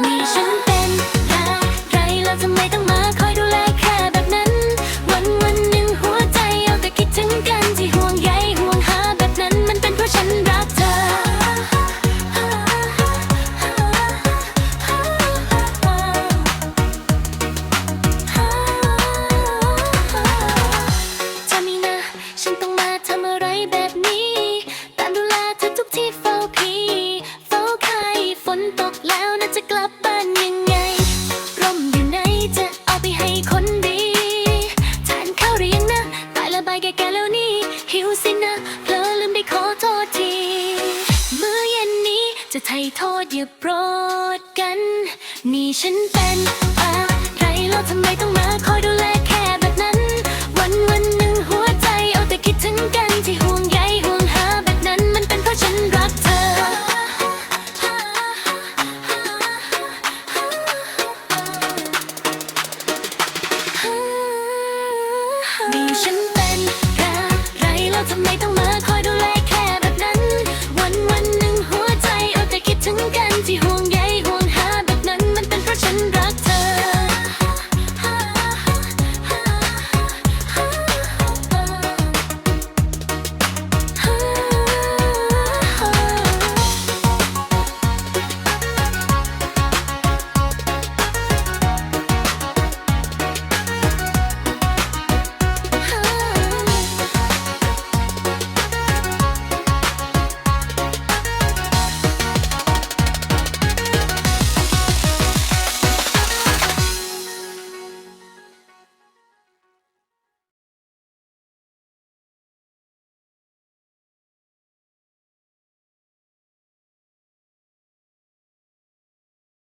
นี่ฉันเป็นอะไรแล้วทำไมต้องมาคอยดูแลแค่แบบนั้น วันวันหนึ่งหัวใจเอาแต่คิดถึงกันที่ห่วงใยห่วงหาแบบนั้นมันเป็นเพราะฉันรักเธอจะมีนะ ฉันต้องมาทำอะไรแบบ แล้วน่าจะกลับบ้านยังไง ร่มอยู่ไหนจะเอาไปให้คนดีทานข้าวหรือยังนะตายละบายแก่ๆแล้วนี่ หิวสินะเพลอลืมได้ขอโทษที มื้อเย็นนี้จะไถ่โทษอย่าโปรดกัน นี่ฉันเป็นอะไรแล้วทำไมต้องมาคอยดูแล ฉันเป็นอะไรแล้วทำไมต้องมา